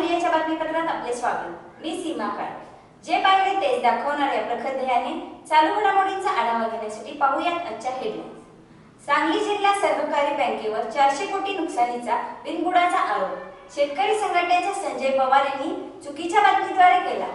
मीडियाच्या बातमीपत्रात आपले स्वागत. मी सीमा काळ. जे पाहिले तेच दाखवणाऱ्या या प्रखर ध्येयाने चालू घडामोडींचा आढावा घेण्यासाठी पाहूयात आजच्या हेडलाईन्स सांगली जिल्हा सहकारी बँकेवर चारशे कोटी नुकसानीचा बिनबुडाचा आरोप. शेतकरी संघटनेचे संजय पवार यांनी चुकीच्या बातमीद्वारे केला.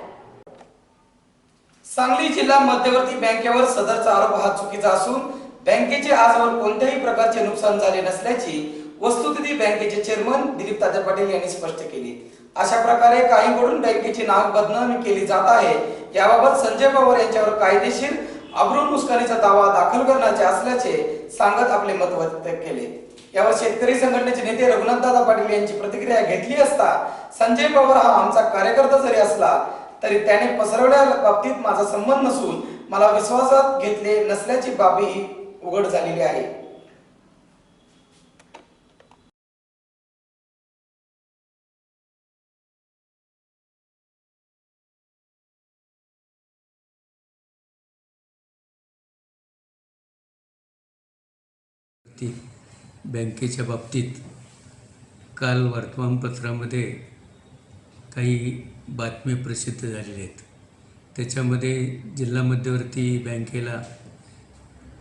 सांगली जिल्हा मध्यवर्ती बँकेवर सदरचा आरोप हा चुकीचा असून बँकेचे आजवर कोणत्याही प्रकारचे नुकसान झाले नसल्याची वस्तुस्थिती बँकेचे चेअरमन दिलीप तात्या पाटील यांनी स्पष्ट केली. अशा प्रकारे काहींकडून बँकेची नाव बदनामी केली जात आहे. याबाबत संजय पवार यांच्यावर कायदेशीर अब्रू नुकसानीचा दावा दाखल करण्याचे असल्याचे सांगत आपले मत व्यक्त केले. यावर शेतकरी संघटनेचे नेते रघुनाथदादा पाटील यांची प्रतिक्रिया घेतली असता संजय पवार हा आमचा कार्यकर्ता जरी असला तरी त्याने पसरवल्या बाबतीत माझा संबंध नसून मला विश्वासात घेतले नसल्याची बाबी उघड झालेली आहे. ती बँकेच्या बाबतीत काल वर्तमानपत्रामध्ये काही बातमी प्रसिद्ध झालेल्या आहेत. त्याच्यामध्ये जिल्हा मध्यवर्ती बँकेला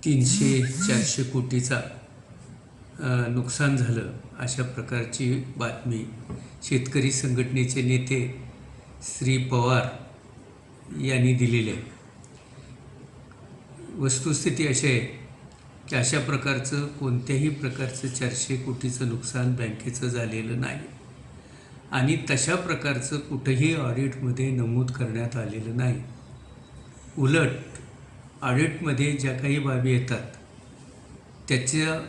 तीनशे चारशे कोटीचा नुकसान झालं अशा प्रकारची बातमी शेतकरी संघटनेचे नेते श्री पवार यांनी दिलेली आहे. वस्तुस्थिती अशी आहे की अशा प्रकारचं कोणत्याही प्रकारचं चारशे कोटीचं नुकसान बँकेचं झालेलं नाही. आणि तशा प्रकारचं कुठंही ऑडिटमध्ये नमूद करण्यात आलेलं नाही. उलट ऑडिटमध्ये ज्या काही बाबी येतात त्याचं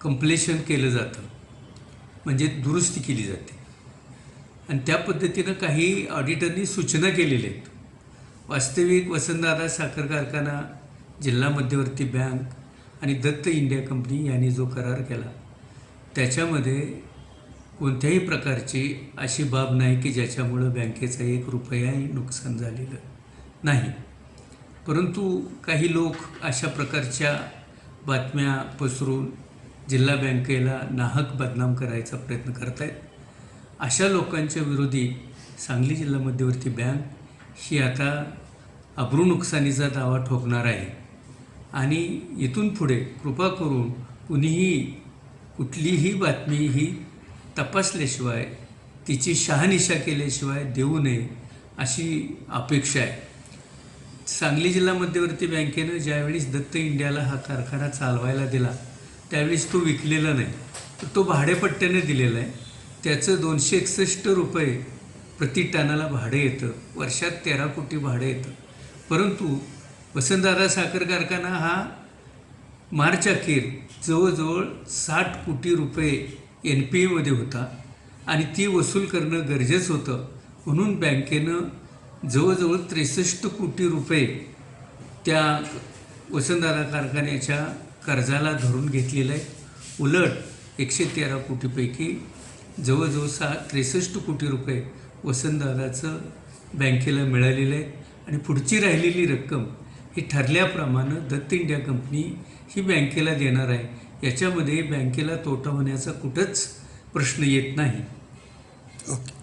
कंप्लेशन केलं जातं. म्हणजे दुरुस्ती केली जाते. आणि त्या पद्धतीनं काही ऑडिटरनी सूचना केलेल्या आहेत. वास्तविक वसंतदादा साखर कारखाना जिल्हा मध्यवर्ती बँक आणि दत्त इंडिया कंपनी यांनी जो करार केला त्याच्यामध्ये कोणत्याही प्रकारची अशी बाब नाही की ज्याच्यामुळं बँकेचं एक रुपयाही नुकसान झालेलं नाही. परंतु काही लोक अशा प्रकारच्या बातम्या पसरून जिल्हा बँकेला नाहक बदनाम करायचा प्रयत्न करत आहेत अशा लोकांच्या विरोधी सांगली जिल्हा मध्यवर्ती बँक ही आता अब्रू नुकसानीचा दावा ठोकणार आहे. आणि इथून पुढे कृपा करून कुणीही कुठलीही बातमी ही तपासल्याशिवाय तिची शहानिशा केल्याशिवाय देऊ नये अशी अपेक्षा आहे. सांगली जिल्हा मध्यवर्ती बँकेनं ज्यावेळेस दत्त इंडियाला हा कारखाना चालवायला दिला त्यावेळेस तो विकलेला नाही तर तो भाडेपट्ट्याने दिलेला आहे. त्याचं दोनशे एकसष्ट रुपये प्रति टनाला भाडं येतं वर्षात तेरा कोटी भाडं येतं. परंतु वसंतदादा साखर कारखाना हा मार्च अखेर जवळजवळ साठ कोटी रुपये एन पी एमध्ये होता आणि ती वसूल करणं गरजेचं होतं. म्हणून बँकेनं जवळजवळ त्रेसष्ट कोटी रुपये त्या वसंतदादा कारखान्याच्या कर्जाला धरून घेतलेलं आहे. उलट एकशे तेरा कोटीपैकी जवळजवळ सा त्रेसष्ट कोटी रुपये वसंतदादाचं बँकेला मिळालेलं आहे. आणि पुढची राहिलेली रक्कम ही ठरल्याप्रमाणे दत्त इंडिया कंपनी ही बँकेला देणार आहे. याच्यामध्ये बँकेला तोटा होण्याचा कुठंच प्रश्न येत नाही. ओके.